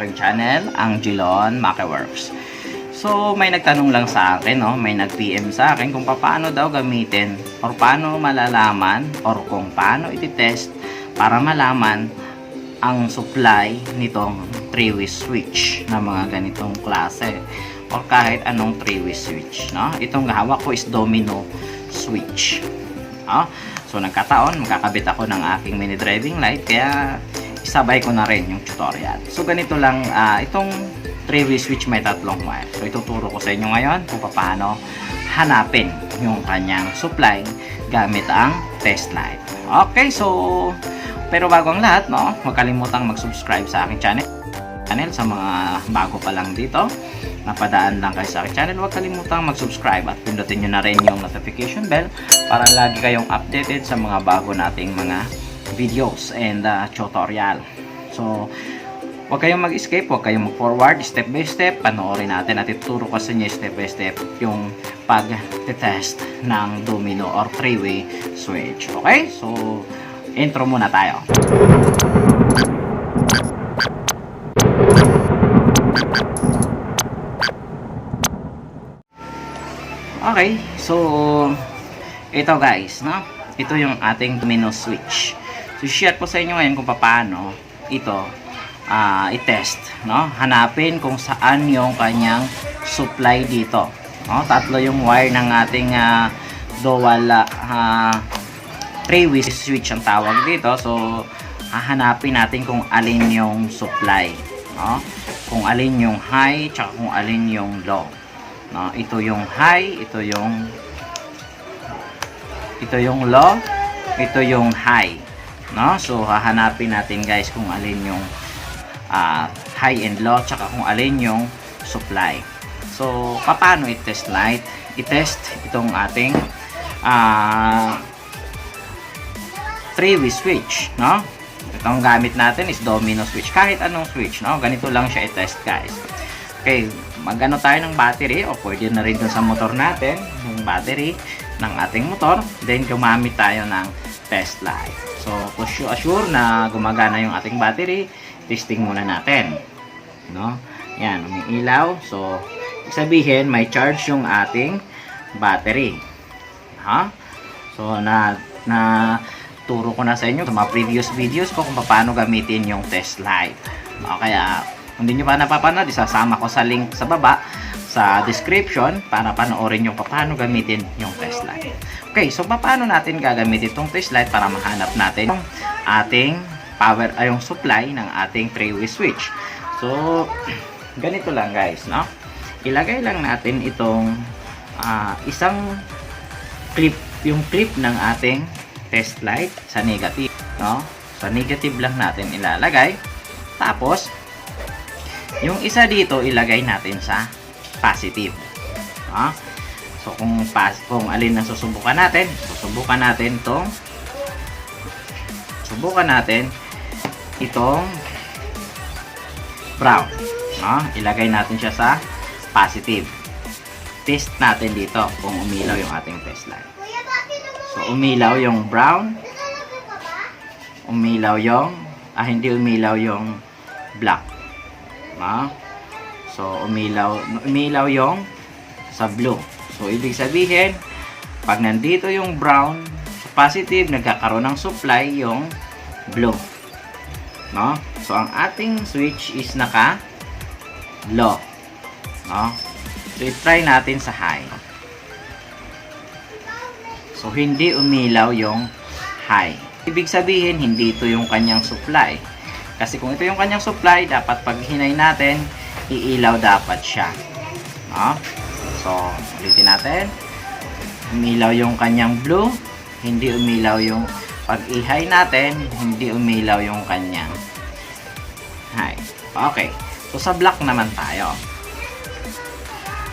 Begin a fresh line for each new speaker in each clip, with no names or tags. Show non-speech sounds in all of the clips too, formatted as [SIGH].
aking channel, ang Gilon Makeworks. So, may nagtanong lang sa akin, no? may nag-PM sa akin kung paano daw gamitin or paano malalaman or kung paano iti-test para malaman ang supply nitong 3-way switch na mga ganitong klase or kahit anong 3-way switch. No? Itong hawak ko is domino switch. No? So, nagkataon, magkakabit ako ng aking mini driving light kaya isabay ko na rin yung tutorial. So, ganito lang, ah, itong 3-way switch may tatlong wire. So, ituturo ko sa inyo ngayon kung paano hanapin yung kanyang supply gamit ang test light. Okay, so, pero bago ang lahat, no, huwag kalimutang mag-subscribe sa aking channel channel sa mga bago pa lang dito napadaan lang kayo sa aking channel huwag kalimutang mag-subscribe at pindutin nyo na rin yung notification bell para lagi kayong updated sa mga bago nating mga videos and uh, tutorial so huwag kayong mag-escape huwag kayong mag-forward step by step panoorin natin at ituturo ko sa inyo step by step yung pag-test ng domino or three-way switch okay so intro muna tayo Okay, so ito guys, no? Ito yung ating domino switch. So share ko sa inyo ngayon kung paano ito ah i-test, no? Hanapin kung saan yung kanyang supply dito. No? Tatlo yung wire ng ating ah, dual uh, three-way switch ang tawag dito. So hahanapin natin kung alin yung supply, no? Kung alin yung high, tsaka kung alin yung low. No, ito yung high, ito yung ito yung low, ito yung high. No? So hahanapin natin guys kung alin yung ah, high and low tsaka kung alin yung supply. So paano i-test light? I-test itong ating ah three-way switch, no? Itong gamit natin is domino switch. Kahit anong switch, no? Ganito lang siya i-test, guys. Okay, magano tayo ng battery o pwede na rin sa motor natin, yung battery ng ating motor. Then, gumamit tayo ng test light. So, to su- assure na gumagana yung ating battery, testing muna natin. No? Yan, umiilaw. So, sabihin, may charge yung ating battery. Ha? So, na, na turo ko na sa inyo sa mga previous videos ko kung paano gamitin yung test light. No, kaya, kung hindi nyo pa napapanood, isasama ko sa link sa baba sa description para panoorin nyo paano gamitin yung test. Okay, so paano natin gagamitin itong test light para mahanap natin yung ating power ay yung supply ng ating three-way switch. So, [CLEARS THROAT] ganito lang guys, no? Ilagay lang natin itong ah, isang clip, yung clip ng ating test light sa negative, no? Sa negative lang natin ilalagay. Tapos, yung isa dito ilagay natin sa positive. No? So, kung, pas, kung alin ang susubukan natin, susubukan natin itong subukan natin itong brown. No? Ilagay natin siya sa positive. Test natin dito kung umilaw yung ating test light. So, umilaw yung brown. Umilaw yung, ah, hindi umilaw yung black. No? So, umilaw, umilaw yung sa blue. So, ibig sabihin, pag nandito yung brown, positive, nagkakaroon ng supply yung blue. No? So, ang ating switch is naka low. No? So, i-try natin sa high. So, hindi umilaw yung high. Ibig sabihin, hindi ito yung kanyang supply. Kasi kung ito yung kanyang supply, dapat pag hinay natin, iilaw dapat siya. No? So, ulitin natin. Umilaw yung kanyang blue, hindi umilaw yung pag i-high natin, hindi umilaw yung kanyang high. Okay. So, sa black naman tayo.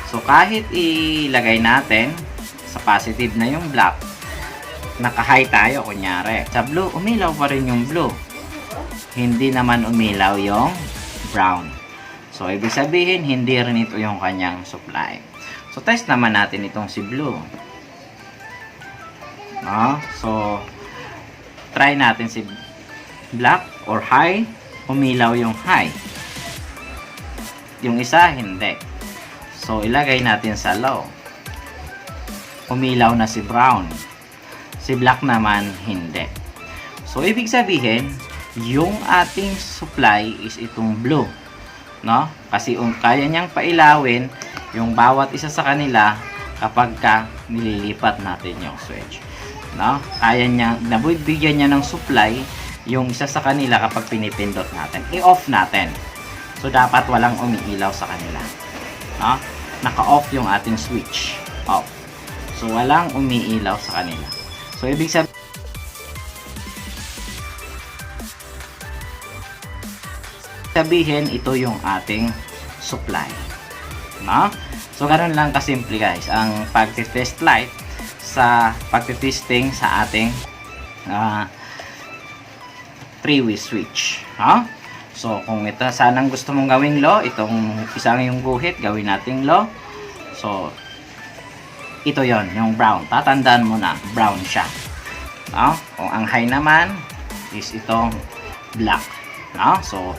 So, kahit ilagay natin sa positive na yung black, naka-high tayo, kunyari. Sa blue, umilaw pa rin yung blue. Hindi naman umilaw yung brown. So, ibig sabihin, hindi rin ito yung kanyang supply. So, test naman natin itong si blue. No? So, try natin si black or high. Umilaw yung high. Yung isa, hindi. So, ilagay natin sa low. Umilaw na si brown. Si black naman, hindi. So, ibig sabihin, yung ating supply is itong blue. No? Kasi um, kaya niyang pailawin yung bawat isa sa kanila kapag ka nililipat natin yung switch. No? Kaya niya, nabibigyan niya ng supply yung isa sa kanila kapag pinipindot natin. I-off natin. So, dapat walang umiilaw sa kanila. No? Naka-off yung ating switch. Off. So, walang umiilaw sa kanila. So, ibig sabihin, sabihin ito yung ating supply. No? So, ganun lang kasimple guys. Ang pag-test light sa pag-testing sa ating ah, three-way switch. No? So, kung ito sanang gusto mong gawing low, itong isang yung guhit, gawin nating low. So, ito yon yung brown. Tatandaan mo na, brown siya. No? Kung ang high naman, is itong black. No? So,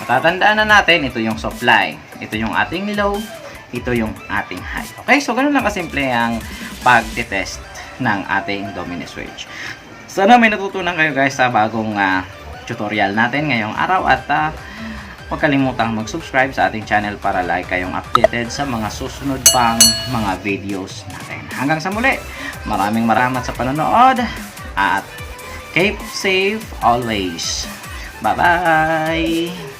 matatandaan na natin, ito yung supply. Ito yung ating low, ito yung ating high. Okay, so ganun lang kasimple ang pag-test ng ating domino switch. Sana may natutunan kayo guys sa bagong ah, tutorial natin ngayong araw at ah, huwag kalimutang mag-subscribe sa ating channel para like kayong updated sa mga susunod pang mga videos natin. Hanggang sa muli, maraming maraming sa panonood at keep safe always. Bye-bye!